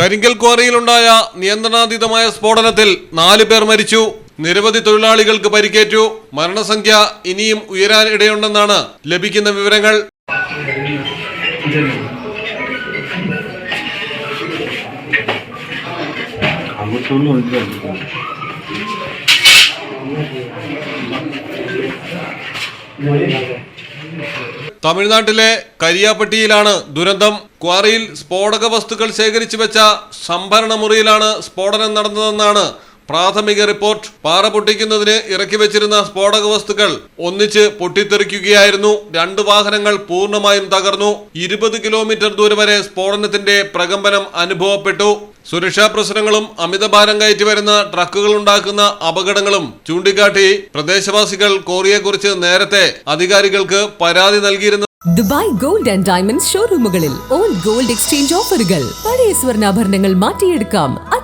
കരിങ്കൽ ക്വാറിയിലുണ്ടായ നിയന്ത്രണാതീതമായ സ്ഫോടനത്തിൽ നാല് പേർ മരിച്ചു. നിരവധി തൊഴിലാളികൾക്ക് പരിക്കേറ്റു. മരണസംഖ്യ ഇനിയും ഉയരാൻ ഇടയുണ്ടെന്നാണ് ലഭിക്കുന്ന വിവരങ്ങൾ. തമിഴ്നാട്ടിലെ കരിയാപ്പട്ടിയിലാണ് ദുരന്തം. ക്വാറിയിൽ സ്ഫോടക വസ്തുക്കൾ ശേഖരിച്ചു വെച്ച സംഭരണ മുറിയിലാണ് സ്ഫോടനം നടന്നതെന്നാണ് പ്രാഥമിക റിപ്പോർട്ട്. പാറ പൊട്ടിക്കുന്നതിന് ഇറക്കി വെച്ചിരുന്ന സ്ഫോടക വസ്തുക്കൾ ഒന്നിച്ച് പൊട്ടിത്തെറിക്കുകയായിരുന്നു. രണ്ട് വാഹനങ്ങൾ പൂർണമായും തകർന്നു. ഇരുപത് കിലോമീറ്റർ ദൂരം വരെ സ്ഫോടനത്തിന്റെ പ്രകമ്പനം അനുഭവപ്പെട്ടു. സുരക്ഷാ പ്രശ്നങ്ങളും അമിതഭാരം കയറ്റി വരുന്ന ട്രക്കുകൾ ഉണ്ടാക്കുന്ന അപകടങ്ങളും ചൂണ്ടിക്കാട്ടി പ്രദേശവാസികൾ കോറിയെക്കുറിച്ച് നേരത്തെ അധികാരികൾക്ക് പരാതി നൽകിയിരുന്നു ദുബായ് ഗോൾഡ് ആൻഡ് ഡയമണ്ട് ഷോറൂമുകളിൽ ഓൾഡ് ഗോൾഡ് എക്സ്ചേഞ്ച് ഓഫറുകൾ. പഴയ സ്വർണാഭരണങ്ങൾ മാറ്റിയെടുക്കാം.